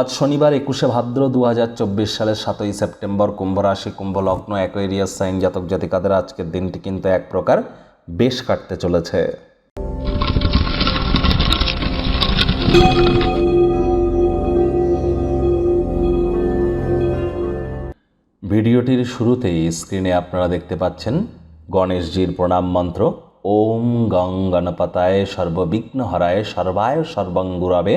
আজ শনিবার একুশে ভাদ্র দু হাজার চব্বিশ সালের সাতই সেপ্টেম্বর কুম্ভ রাশি, কুম্ভ লগ্ন, অ্যাকোয়েরিয়াস সাইন, জাতক জাতিকাদের আজকের দিনটি কিন্তু এক প্রকার বেশ কাটতে চলেছে। ভিডিওটির শুরুতেই স্ক্রিনে আপনারা দেখতে পাচ্ছেন গণেশজির প্রণাম মন্ত্র, ওম গং গণপতায় সর্ববিঘ্ন হরায় সর্বায় সর্বঙ্গুরাবে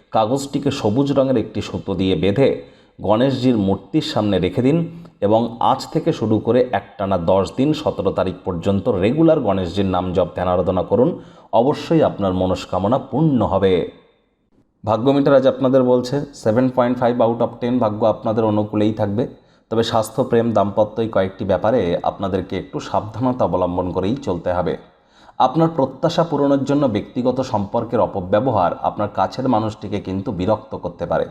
কাগজটিকে সবুজ রঙের একটি সুতো দিয়ে বেঁধে গণেশজির মূর্তির সামনে রেখে দিন এবং আজ থেকে শুরু করে একটানা দশ দিন সতেরো তারিখ পর্যন্ত রেগুলার গণেশজির নাম জপ, ধ্যান, আরাধনা করুন। অবশ্যই আপনার মনস্কামনা পূর্ণ হবে। ভাগ্য মিটার আজ আপনাদের বলছে seven point five out of ten ভাগ্য আপনাদের অনুকূলেই থাকবে। তবে স্বাস্থ্য, প্রেম, দাম্পত্য এই কয়েকটি ব্যাপারে আপনাদেরকে একটু সাবধানতা অবলম্বন করেই চলতে হবে। আপনার প্রত্যাশা পূরণের জন্য ব্যক্তিগত সম্পর্কের অপব্যবহার আপনার কাছের মানুষটিকে কিন্তু বিরক্ত করতে পারে।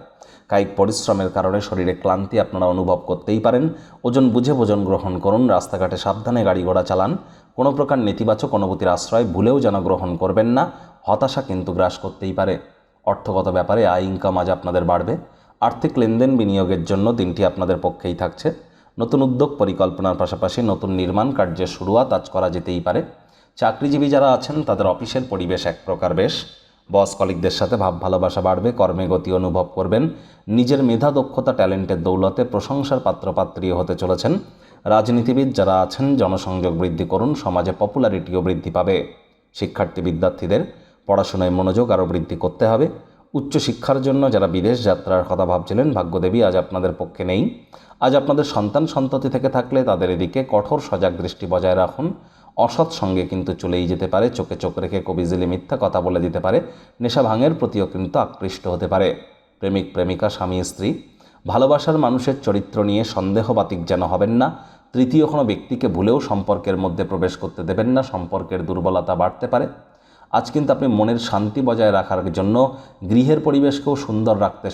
কায়িক পরিশ্রমের কারণে শরীরে ক্লান্তি আপনারা অনুভব করতেই পারেন। ওজন বুঝে ভোজন গ্রহণ করুন, রাস্তাঘাটে সাবধানে গাড়ি ঘোড়া চালান। কোনো প্রকার নেতিবাচক অনুভূতির আশ্রয় ভুলেও যেন গ্রহণ করবেন না, হতাশা কিন্তু গ্রাস করতেই পারে। অর্থগত ব্যাপারে আয় ইনকাম আজ আপনাদের বাড়বে। আর্থিক লেনদেন বিনিয়োগের জন্য দিনটি আপনাদের পক্ষেই থাকছে। নতুন উদ্যোগ, পরিকল্পনার পাশাপাশি নতুন নির্মাণ কার্যের শুরুয়াত আজ করা যেতেই পারে। চাকরিজীবী যারা আছেন, তাদের অফিসের পরিবেশ এক প্রকার বেশ। বস কলিকদের সাথে ভাব ভালোবাসা বাড়বে, কর্মে গতি অনুভব করবেন। নিজের মেধা, দক্ষতা, ট্যালেন্টের দৌলতে প্রশংসার পাত্রপাত্রী হতে চলেছেন। রাজনীতিবিদ যারা আছেন, জনসংযোগ বৃদ্ধি করুন, সমাজে পপুলারিটিও বৃদ্ধি পাবে। শিক্ষার্থী, বিদ্যার্থীদের পড়াশোনায় মনোযোগ আরও বৃদ্ধি করতে হবে। উচ্চশিক্ষার জন্য যারা বিদেশ যাত্রার কথা ভাবছিলেন, ভাগ্যদেবী আজ আপনাদের পক্ষে নেই। আজ আপনাদের সন্তান সন্ততি থেকে থাকলে তাদের এদিকে কঠোর সজাগ দৃষ্টি বজায় রাখুন। অসৎ সঙ্গে কিন্তু চলেই যেতে পারে, চোখে চোখ রেখে কবিজিলি মিথ্যা কথা বলে দিতে পারে, নেশা ভাঙের প্রতিও কিন্তু আকৃষ্ট হতে পারে। প্রেমিক, প্রেমিকা, স্বামী, স্ত্রী, ভালোবাসার মানুষের চরিত্র নিয়ে সন্দেহবাতিক যেন হবেন না, তৃতীয় কোনো ব্যক্তিকে ভুলেও সম্পর্কের মধ্যে প্রবেশ করতে দেবেন না, সম্পর্কের দুর্বলতা বাড়তে পারে। আজ কিন্তু আপনি মনের শান্তি বজায় রাখার জন্য গৃহের পরিবেশকেও সুন্দর রাখতে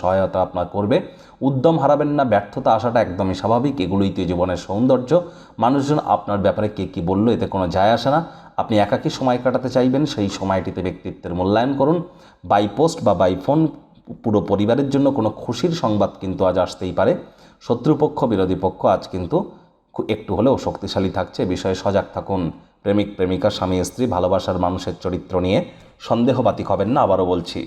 সহায়তা আপনার করবে। উদ্যম হারাবেন না, ব্যর্থতা আসাটা একদমই স্বাভাবিক। এগুলোই তো জীবনের সৌন্দর্য। মানুষজন আপনার ব্যাপারে কে কী বলল এতে কোনো যায় আসে না। আপনি একাকী সময় কাটাতে চাইবেন, সেই সময়টিতে ব্যক্তিত্বের মূল্যায়ন করুন। বাই পোস্ট বা বাই ফোন পুরো পরিবারের জন্য কোনো খুশির সংবাদ কিন্তু আজ আসতেই পারে। শত্রুপক্ষ, বিরোধী পক্ষ আজ কিন্তু একটু হলেও শক্তিশালী থাকছে। বিষয়ে সজাগ থাকুন। প্রেমিক প্রেমিকা স্বামী স্ত্রী ভালোবাসার মানুষের চরিত্র নিয়ে সন্দেহবাতিক হবেন না আবারও বলছি।